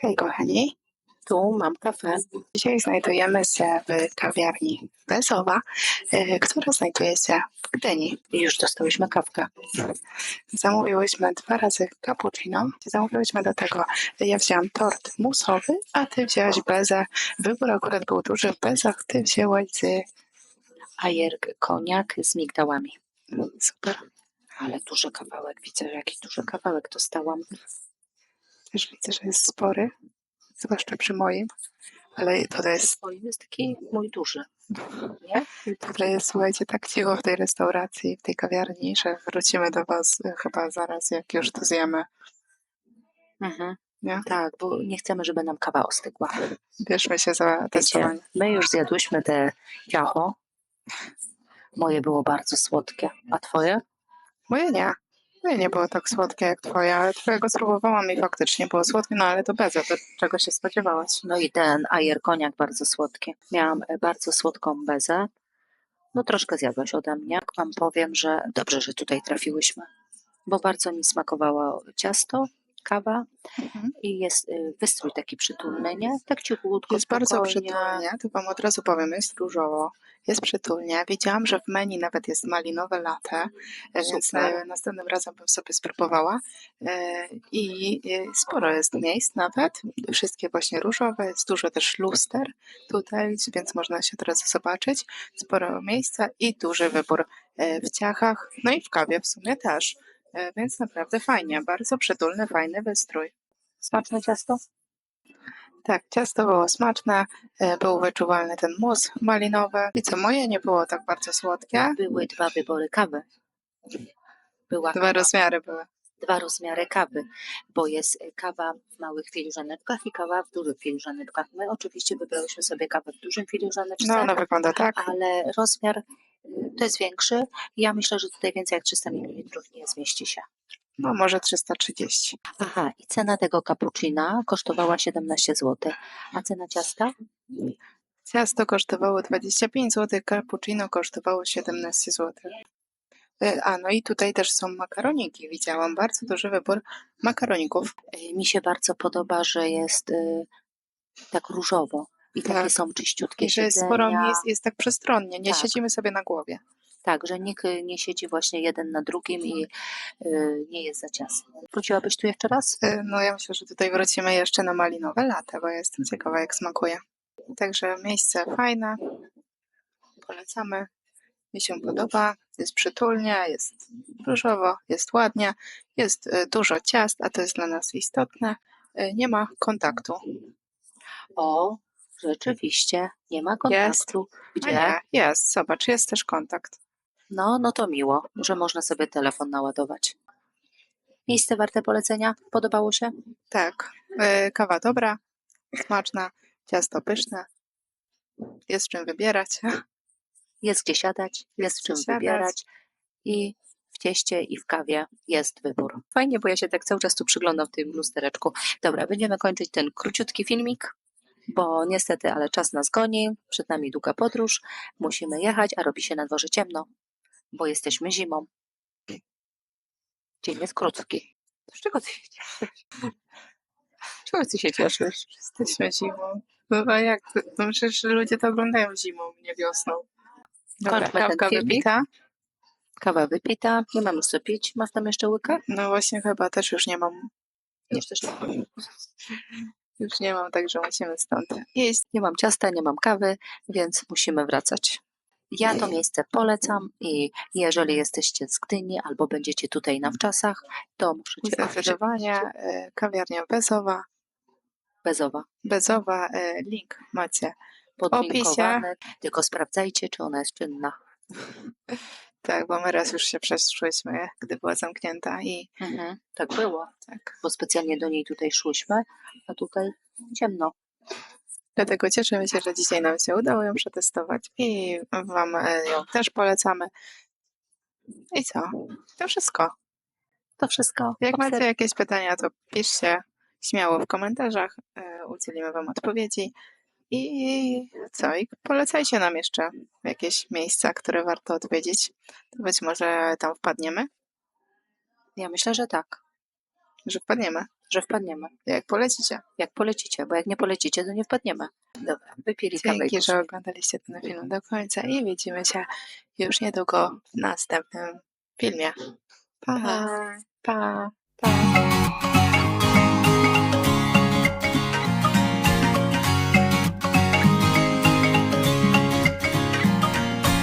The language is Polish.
Hej kochani, Tu mam kawę. dzisiaj znajdujemy się w kawiarni Bezowa, e, która znajduje się w Gdyni. Już dostałyśmy kawkę. Zamówiłyśmy dwa razy cappuccino. Zamówiłyśmy do tego, ja wzięłam tort musowy, a ty wzięłaś bezę. Wybór akurat był duży w bezach, ty wzięłaś z... Ajerk koniak z migdałami. Super, Ale duży kawałek. Widzę, jaki duży kawałek dostałam. Też widzę, że jest spory, zwłaszcza przy moim, ale to jest, O, jest taki mój duży. Nie? tutaj jest, słuchajcie, tak cicho w tej restauracji, w tej kawiarni, że wrócimy do was e, chyba zaraz, jak już to zjemy. Mhm. Nie? Tak, bo nie chcemy, żeby nam kawa ostygła. Bierzmy się za testowanie. my już zjadłyśmy te ciacho. Moje było bardzo słodkie. A twoje? Moje nie. Moje nie było tak słodkie jak twoje, ale twojego spróbowałam i faktycznie było słodkie, no ale to bez, to czego się spodziewałaś? No i ten ajer koniak bardzo słodki. Miałam e, bardzo słodką bezę. No troszkę zjadłaś ode mnie. Wam powiem, że dobrze, że tutaj trafiłyśmy. Bo bardzo mi smakowało ciasto, kawa Mhm. i jest y, wystrój taki przytulny, nie? Tak cichutko, Jest bardzo spokojnie. przytulnie, to wam od razu powiem, jest różowo, jest przytulnie. Widziałam, że w menu nawet jest malinowe latte, e, więc Super. na, następnym razem bym sobie spróbowała. E, I e, sporo jest miejsc nawet, wszystkie właśnie różowe, jest dużo też luster tutaj, więc można się teraz zobaczyć. Sporo miejsca i duży wybór e, w ciachach, no i w kawie w sumie też. E, Więc naprawdę fajnie, bardzo przytulny, fajny wystrój. Smaczne ciasto? Tak, ciasto było smaczne, e, był wyczuwalny ten mus malinowy. I co moje nie było tak bardzo słodkie. Były dwa wybory kawy. Była Dwa kawa, rozmiary były. dwa rozmiary kawy, bo jest kawa w małych filiżaneczkach i kawa w dużych filiżaneczkach. My oczywiście wybrałyśmy sobie kawę w dużym filiżaneczce, No, ona wygląda tak. ale rozmiar to jest większy. Ja myślę, że tutaj więcej jak 300 ml nie zmieści się. No, może 330. Aha, i cena tego cappuccina kosztowała 17 zł. A cena ciasta? Ciasto kosztowało 25 zł, cappuccino kosztowało 17 zł. E, A, no i tutaj też są makaroniki. Widziałam bardzo duży wybór makaroników. Y, Mi się bardzo podoba, że jest y, tak różowo i takie Tak. są czyściutkie I że jest sporo siedzenia. miejsc, jest tak przestronnie, nie Tak. siedzimy sobie na głowie. Tak, że nikt y, nie siedzi właśnie jeden na drugim i y, nie jest za ciasno. Wróciłabyś tu jeszcze raz? E, No ja myślę, że tutaj wrócimy jeszcze na malinowe lata, bo jestem ciekawa jak smakuje. Także miejsce fajne, polecamy. Mi się podoba, jest przytulnie, jest różowo, jest ładnie, jest e, dużo ciast, a to jest dla nas istotne. Nie ma kontaktu. O, rzeczywiście, nie ma kontaktu. Gdzie? nie, jest, zobacz, jest też kontakt. No, no to miło, że można sobie telefon naładować. Miejsce warte polecenia? Podobało się? Tak, e, kawa dobra, smaczna, ciasto pyszne, jest czym wybierać. Jest gdzie siadać, jest w czym siadać. wybierać i w cieście i w kawie jest wybór. Fajnie, bo ja się tak cały czas tu przyglądam w tym lustereczku. Dobra, będziemy kończyć ten króciutki filmik, bo niestety, ale czas nas goni, przed nami długa podróż, musimy jechać, a robi się na dworze ciemno, bo jesteśmy zimą. Dzień jest krótki. Z czego ty się cieszysz? Czego ty się cieszysz? Jesteśmy zimą. No a jak? to- No przecież ludzie to oglądają zimą, nie wiosną. Dobra, Kończmy kawka wypita. Kawa wypita, nie mam już co pić. Masz tam jeszcze łykę? No właśnie chyba też już nie mam. Już też nie mam. Już nie mam, także musimy stąd iść. Nie mam ciasta, nie mam kawy, więc musimy wracać. Ja to miejsce polecam i jeżeli jesteście z Gdyni albo będziecie tutaj na wczasach, to możecie Zdecydowanie e, kawiarnia Bezowa. bezowa. Bezowa, e, link macie. Podlinkowane, tylko sprawdzajcie, czy ona jest czynna. Tak, bo my raz już się przeszłyśmy, gdy była zamknięta i Mhm, tak było, tak. bo specjalnie do niej tutaj szłyśmy, a tutaj ciemno. Dlatego cieszymy się, że dzisiaj nam się udało ją przetestować i Wam e, ją też polecamy. I co? To wszystko. To wszystko. Jak macie Obserw- jakieś pytania, to piszcie śmiało w komentarzach. e, Udzielimy Wam odpowiedzi. I co? I polecajcie nam jeszcze jakieś miejsca, które warto odwiedzić. To być może tam wpadniemy, Ja myślę, że tak. że wpadniemy. że wpadniemy. Jak polecicie. Jak polecicie, bo jak nie polecicie, to nie wpadniemy. Dobra, wypili kawę. Dzięki, że oglądaliście ten film do końca i widzimy się już niedługo w następnym filmie. Pa, Pa. pa, pa.